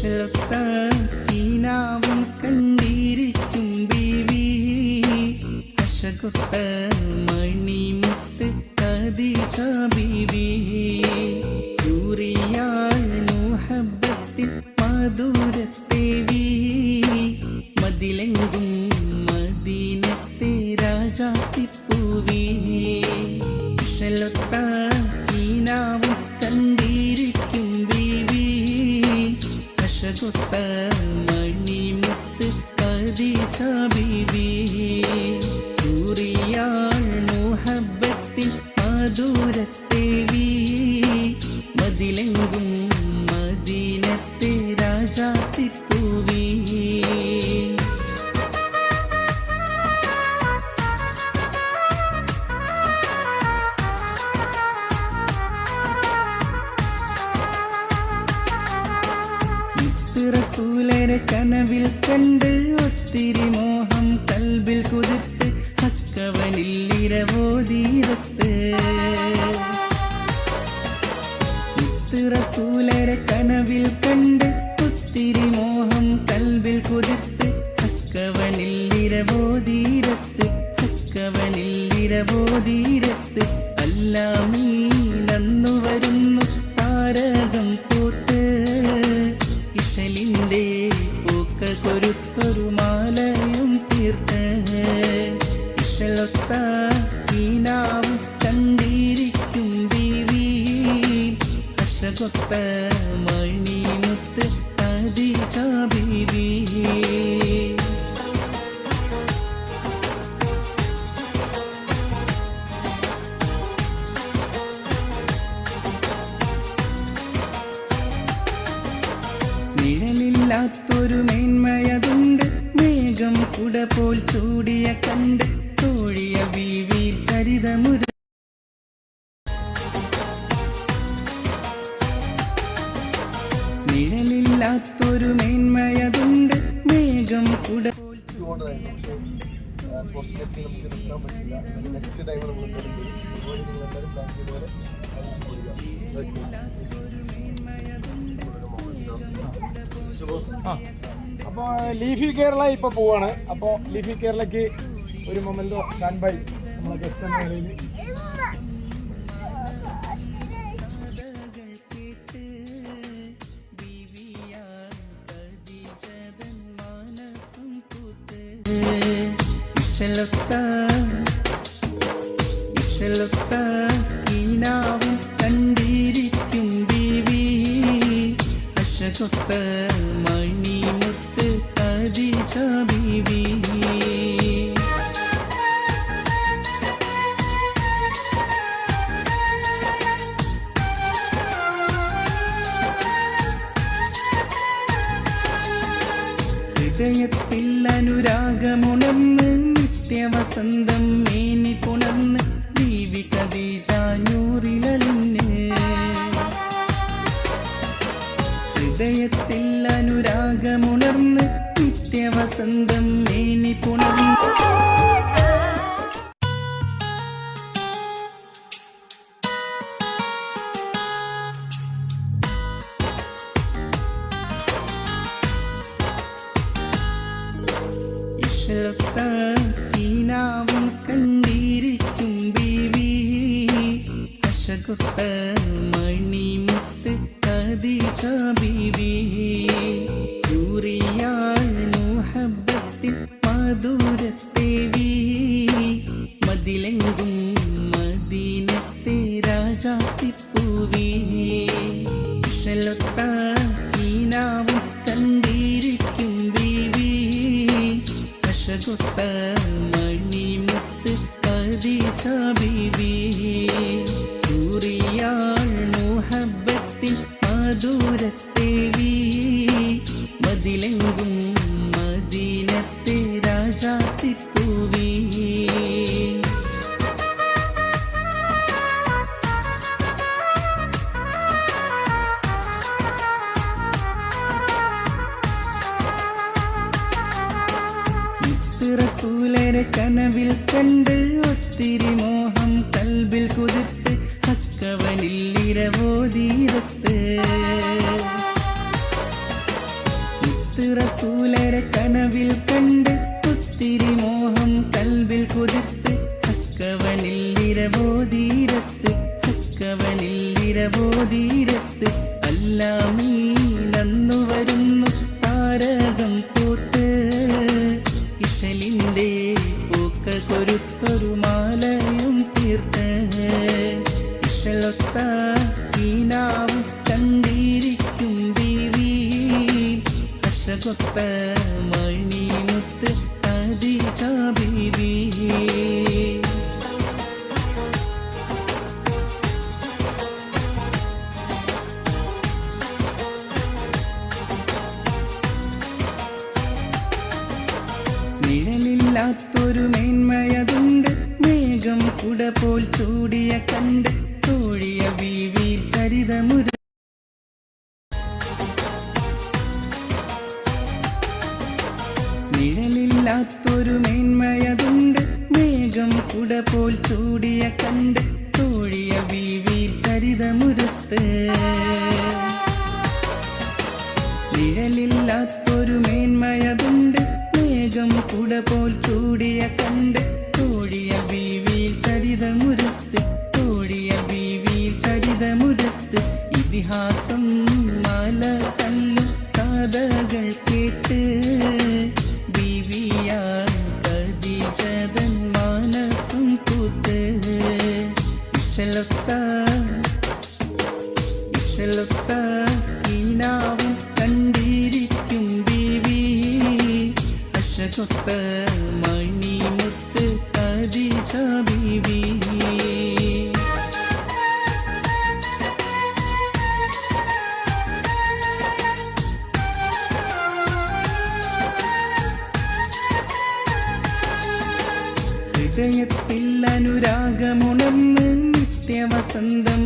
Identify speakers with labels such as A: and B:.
A: ഇഷലൊത്ത കീനാവും കണ്ടിരിക്കും ബീവി. അശകുത്ത മണിമുത്ത് കതിച്ച ബീവി. Tutã. റസൂലരെ കനവിൽ കണ്ട് ഒത്തിരി മോഹം കൽബിൽ കുതിർത്ത് ഹക്കവനിൽ ഇരവോതീരത്ത് കനവിൽ കണ്ട് ഒത്തിരി മോഹം കൽവിൽ കുതിർത്ത് ഹക്കവനിൽ ഇരവോതീരത്ത് ഇരവോതീരത്ത് അല്ലാമീ നന്നു വരുന്നു താരകം പൂത്ത് പൂക്കൾ കൊരുത്തൊരു മാലയും തീർത്ത്. ഇഷലൊത്ത കീനാവും കണ്ടിരിക്കും ബീവി. അശകൊത്ത മണിമുത്ത് കദീജ ബീവി. നിഴലില്ലാത്തൊരു മേന്മയതുണ്ട്. മേഘം കുട പോൽ ചൂടിയ കണ്ട് തോഴിയ വീവിൽ ചരിതമുര നിഴലില്ലാത്തൊരു മേന്മയതുണ്ട്. മേഘം കുട
B: അൺഫോർച്ചുനേറ്റ്ലി നമുക്ക് നിൽക്കാൻ നെക്സ്റ്റ് ടൈം
C: അപ്പോൾ ലീഫി കേരള ഇപ്പോൾ പോവാണ്. അപ്പോൾ ലീഫി കേരളയ്ക്ക് ഒരു മൊമെന്റോ സ്റ്റാൻഡ് ബൈ നമ്മളെ ഗസ്റ്റ് എന്ന നിലയിൽ.
A: കീനാവും കണ്ടിരിക്കും അനുരാഗമുണർന്ന് നിത്യവസന്തം മേനി പുണർന്ന് ദീവി കദീജാഞ്ഞൂറിലലിന് ഹൃദയത്തിൽ അനുരാഗമുണർന്ന് നിത്യവസന്തം മേനി പുണർന്ന്. കണ്ടിരിക്കും ബീവി. അശകുത്ത മണിമുത്ത് sultan. റസൂലരെ കനവിൽ കണ്ട് ഒത്തിരി മോഹം കൽബിൽ കുതിർത്ത് ഹക്കവനിൽ ഇരവോതീരത്ത് മുത്തുറസൂലരെ കനവിൽ കണ്ട് ഒത്തിരി മോഹം കൽബിൽ കുതിർത്ത് അക്കവനിൽ ഇരവോതീരത്ത് അക്കവനിൽ അല്ലാമീ നന്നു കൊരുത്തൊരു മാലയും തീർത്ത്. ഇഷലൊത്ത ഈനാവും കണ്ടിരിക്കും ബീവി. അശകൊത്ത മണിമുത്ത് കദിജ നിഴലില്ലാത്തൊരു മേന്മയതുണ്ട്. മേഘം കുട പോൽ ചൂടിയ കണ്ട് തോഴിയ വീവി ചരിതമുര നിഴലില്ലാത്തൊരു മേന്മയതുണ്ട്. മേഘം കുട പോൽ ചൂടിയ കണ്ട് തോഴിയ വീവി ചരിതമുരത്ത്. നിഴലില്ലാത്തൊരു മേന്മയതുണ്ട്. പോൽ അശകൊത്ത മണിമുത്ത് കദിജ ബീവി ഹൃദയത്തിൽ അനുരാഗമുണർന്ന് നിത്യവസന്തം